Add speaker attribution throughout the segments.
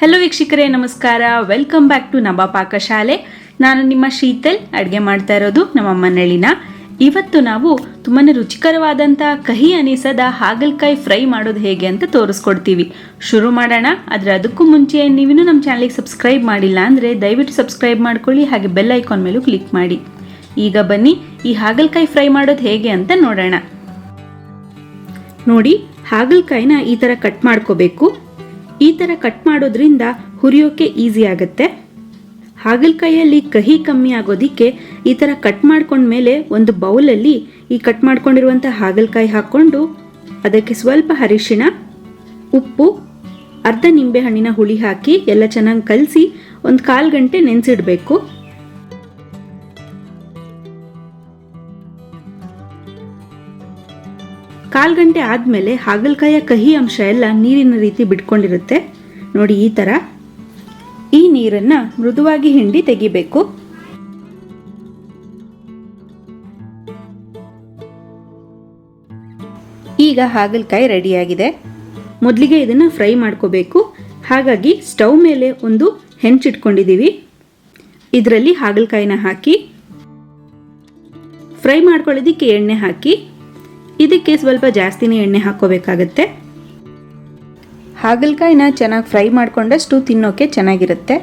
Speaker 1: Hello ವೀಕ್ಷಕರೇ, ನಮಸ್ಕಾರ. Welcome back to ನಬಾ ಪಾಕಶಾಲೆ ನಾನು ನಿಮ್ಮ ಶೀತಲ್. ಅಡುಗೆ ಮಾಡ್ತಾ ಇರೋದು ನಮ್ಮ ಮನೆಯಲ್ಲಿನ. ಇವತ್ತು ನಾವು ತುಂಬಾ ರುಚಿಕರವಾದಂಥ ಕಹಿ ಅನಿಸದ ಹಾಗಲಕಾಯಿ ಫ್ರೈ ಮಾಡೋದು ಹೇಗೆ ಅಂತ ತೋರಿಸ್ಕೊಡ್ತೀವಿ. ಶುರು ಮಾಡೋಣ. ಆದರೆ ಅದಕ್ಕೂ ಮುಂಚೆ ನೀವಿನ್ನೂ ನಮ್ಮ ಚಾನಲಿಗೆ ಸಬ್ಸ್ಕ್ರೈಬ್ ಮಾಡಿಲ್ಲ ಅಂದರೆ ದಯವಿಟ್ಟು ಸಬ್ಸ್ಕ್ರೈಬ್ ಮಾಡ್ಕೊಳ್ಳಿ, ಹಾಗೆ ಬೆಲ್ ಐಕಾನ್ ಮೇಲೂ ಕ್ಲಿಕ್ ಮಾಡಿ. ಈಗ ಬನ್ನಿ ಈ ಹಾಗಲಕಾಯಿ ಫ್ರೈ ಮಾಡೋದು ಹೇಗೆ ಅಂತ ನೋಡೋಣ. ನೋಡಿ, ಹಾಗಲಕಾಯಿನ ಈ ಥರ ಕಟ್ ಮಾಡ್ಕೋಬೇಕು. ಈ ಥರ ಕಟ್ ಮಾಡೋದ್ರಿಂದ ಹುರಿಯೋಕೆ ಈಸಿ ಆಗುತ್ತೆ. ಹಾಗಲಕಾಯಲ್ಲಿ ಕಹಿ ಕಮ್ಮಿ ಆಗೋದಿಕ್ಕೆ ಈ ಥರ ಕಟ್ ಮಾಡ್ಕೊಂಡ್ಮೇಲೆ ಒಂದು ಬೌಲಲ್ಲಿ ಈ ಕಟ್ ಮಾಡ್ಕೊಂಡಿರುವಂಥ ಹಾಗಲಕಾಯಿ ಹಾಕ್ಕೊಂಡು ಅದಕ್ಕೆ ಸ್ವಲ್ಪ ಅರಿಶಿಣ, ಉಪ್ಪು, ಅರ್ಧ ನಿಂಬೆಹಣ್ಣಿನ ಹುಳಿ ಹಾಕಿ ಎಲ್ಲ ಚೆನ್ನಾಗಿ ಕಲಸಿ ಒಂದು ಕಾಲು ಗಂಟೆ ನೆನೆಸಿಡಬೇಕು. ಕಾಲು ಗಂಟೆ ಆದಮೇಲೆ ಹಾಗಲಕಾಯಿಯ ಕಹಿ ಅಂಶ ಎಲ್ಲ ನೀರಿನ ರೀತಿ ಬಿಟ್ಕೊಂಡಿರುತ್ತೆ. ನೋಡಿ ಈ ಥರ ಈ ನೀರನ್ನು ಮೃದುವಾಗಿ ಹಿಂಡಿ ತೆಗಿಬೇಕು. ಈಗ ಹಾಗಲಕಾಯಿ ರೆಡಿಯಾಗಿದೆ. ಮೊದಲಿಗೆ ಇದನ್ನು ಫ್ರೈ ಮಾಡ್ಕೋಬೇಕು. ಹಾಗಾಗಿ ಸ್ಟವ್ ಮೇಲೆ ಒಂದು ಹೆಂಚಿಟ್ಕೊಂಡಿದ್ದೀವಿ ಇದರಲ್ಲಿ ಹಾಗಲಕಾಯಿನ ಹಾಕಿ, ಫ್ರೈ ಮಾಡ್ಕೊಳ್ಳೋದಕ್ಕೆ ಎಣ್ಣೆ ಹಾಕಿ ಇದಕ್ಕೆ ಸ್ವಲ್ಪ ಜಾಸ್ತಿನೇ ಎಣ್ಣೆ ಹಾಕೋಬೇಕಾಗತ್ತೆ ಹಾಗಲಕಾಯಿನ ಚೆನ್ನಾಗಿ ಫ್ರೈ ಮಾಡಿಕೊಂಡಷ್ಟು ತಿನ್ನೋಕೆ ಚೆನ್ನಾಗಿರುತ್ತೆ.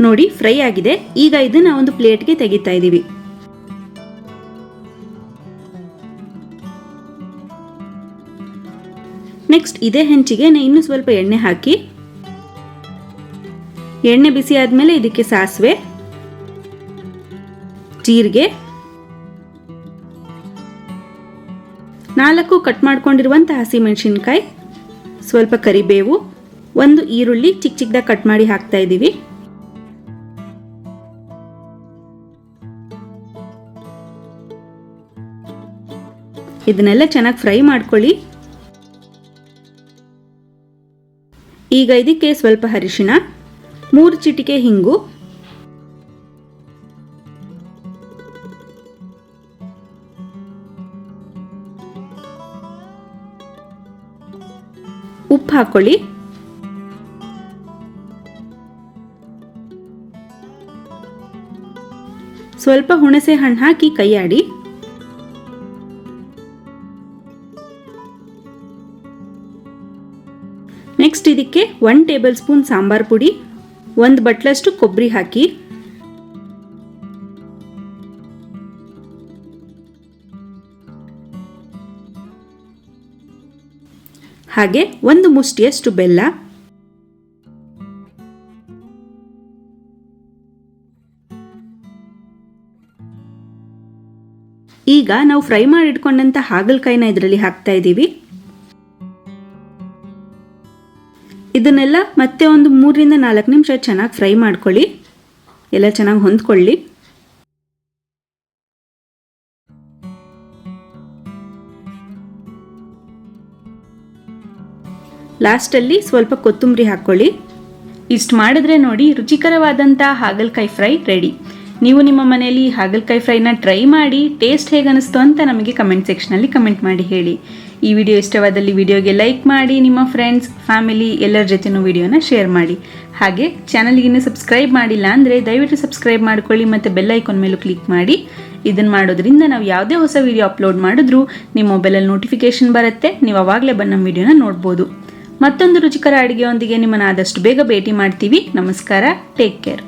Speaker 1: ನೋಡಿ, ಫ್ರೈ ಆಗಿದೆ. ಈಗ ಇದನ್ನ ಒಂದು ಪ್ಲೇಟ್ಗೆ ತೆಗಿತಾ ಇದ್ದೀವಿ ನೆಕ್ಸ್ಟ್ ಇದೇ ಹೆಂಚಿಗೆ ಇನ್ನೂ ಸ್ವಲ್ಪ ಎಣ್ಣೆ ಹಾಕಿ. ಎಣ್ಣೆ ಬಿಸಿ ಆದಮೇಲೆ ಇದಕ್ಕೆ ಸಾಸಿವೆ. ಜೀರಿಗೆ ನಾಲ್ಕು ಕಟ್ ಮಾಡ್ಕೊಂಡಿರುವಂಥ ಹಸಿಮೆಣಸಿನ್ಕಾಯಿ, ಸ್ವಲ್ಪ ಕರಿಬೇವು, ಒಂದು ಈರುಳ್ಳಿ ಚಿಕ್ಕ ಚಿಕ್ಕದಾಗಿ ಕಟ್ ಮಾಡಿ ಹಾಕ್ತಾ ಇದ್ದೀವಿ ಇದನ್ನೆಲ್ಲ ಚೆನ್ನಾಗಿ ಫ್ರೈ ಮಾಡ್ಕೊಳ್ಳಿ. ಈಗ ಇದಕ್ಕೆ ಸ್ವಲ್ಪ ಅರಿಶಿಣ, ಮೂರು ಚಿಟಿಕೆ ಹಿಂಗು ಉಪ್ಪು ಹಾಕೊಳ್ಳಿ. ಸ್ವಲ್ಪ ಹುಣಸೆ ಹಣ್ಣು ಹಾಕಿ ಕೈಯಾಡಿ. ನೆಕ್ಸ್ಟ್ ಇದಕ್ಕೆ ಒನ್ ಟೇಬಲ್ ಸ್ಪೂನ್ ಸಾಂಬಾರ್ ಪುಡಿ, ಒಂದು ಬಟ್ಲಷ್ಟು ಕೊಬ್ಬರಿ ಹಾಕಿ. ಹಾಗೆ ಒಂದು ಮುಷ್ಟಿಯಷ್ಟು ಬೆಲ್ಲ. ಈಗ ನಾವು ಫ್ರೈ ಮಾಡಿ ಇಟ್ಕೊಂಡಂತ ಹಾಗಲಕಾಯಿನ ಇದರಲ್ಲಿ ಹಾಕ್ತಾ ಇದ್ದೀವಿ. ಇದನ್ನೆಲ್ಲ ಮತ್ತೆ ಒಂದು ಮೂರರಿಂದ ನಾಲ್ಕು ನಿಮಿಷ ಚೆನ್ನಾಗಿ ಫ್ರೈ ಮಾಡ್ಕೊಳ್ಳಿ. ಎಲ್ಲ ಚೆನ್ನಾಗಿ ಹೊಂದ್ಕೊಳ್ಳಿ. ಲಾಸ್ಟಲ್ಲಿ ಸ್ವಲ್ಪ ಕೊತ್ತಂಬರಿ ಹಾಕ್ಕೊಳ್ಳಿ. ಇಷ್ಟು ಮಾಡಿದ್ರೆ ನೋಡಿ ರುಚಿಕರವಾದಂಥ ಹಾಗಲಕಾಯಿ ಫ್ರೈ ರೆಡಿ. ನೀವು ನಿಮ್ಮ ಮನೆಯಲ್ಲಿ ಹಾಗಲಕಾಯಿ ಫ್ರೈನ ಟ್ರೈ ಮಾಡಿ, ಟೇಸ್ಟ್ ಹೇಗೆ ಅನಿಸ್ತು ಅಂತ ನಮಗೆ ಕಮೆಂಟ್ ಸೆಕ್ಷನಲ್ಲಿ ಕಮೆಂಟ್ ಮಾಡಿ ಹೇಳಿ. ಈ ವಿಡಿಯೋ ಇಷ್ಟವಾದಲ್ಲಿ ವಿಡಿಯೋಗೆ ಲೈಕ್ ಮಾಡಿ, ನಿಮ್ಮ ಫ್ರೆಂಡ್ಸ್, ಫ್ಯಾಮಿಲಿ ಎಲ್ಲರ ಜೊತೆನೂ ವಿಡಿಯೋನ ಶೇರ್ ಮಾಡಿ. ಹಾಗೆ ಚಾನಲ್ಗೆ ಇನ್ನೂ ಸಬ್ಸ್ಕ್ರೈಬ್ ಮಾಡಿಲ್ಲ ಅಂದರೆ ದಯವಿಟ್ಟು ಸಬ್ಸ್ಕ್ರೈಬ್ ಮಾಡ್ಕೊಳ್ಳಿ ಮತ್ತು ಬೆಲ್ ಐಕಾನ್ ಮೇಲೂ ಕ್ಲಿಕ್ ಮಾಡಿ. ಇದನ್ನು ಮಾಡೋದ್ರಿಂದ ನಾವು ಯಾವುದೇ ಹೊಸ ವಿಡಿಯೋ ಅಪ್ಲೋಡ್ ಮಾಡಿದ್ರೂ ನಿಮ್ಮ ಮೊಬೈಲಲ್ಲಿ ನೋಟಿಫಿಕೇಶನ್ ಬರುತ್ತೆ. ನೀವು ಅವಾಗಲೇ ಬಂದು ನಮ್ಮ ವಿಡಿಯೋನ ನೋಡ್ಬೋದು. ಮತ್ತೊಂದು ರುಚಿಕರ ಅಡುಗೆಯೊಂದಿಗೆ ನಿಮ್ಮನ್ನು ಆದಷ್ಟು ಬೇಗ ಭೇಟಿ ಮಾಡ್ತೀವಿ. ನಮಸ್ಕಾರ. Take care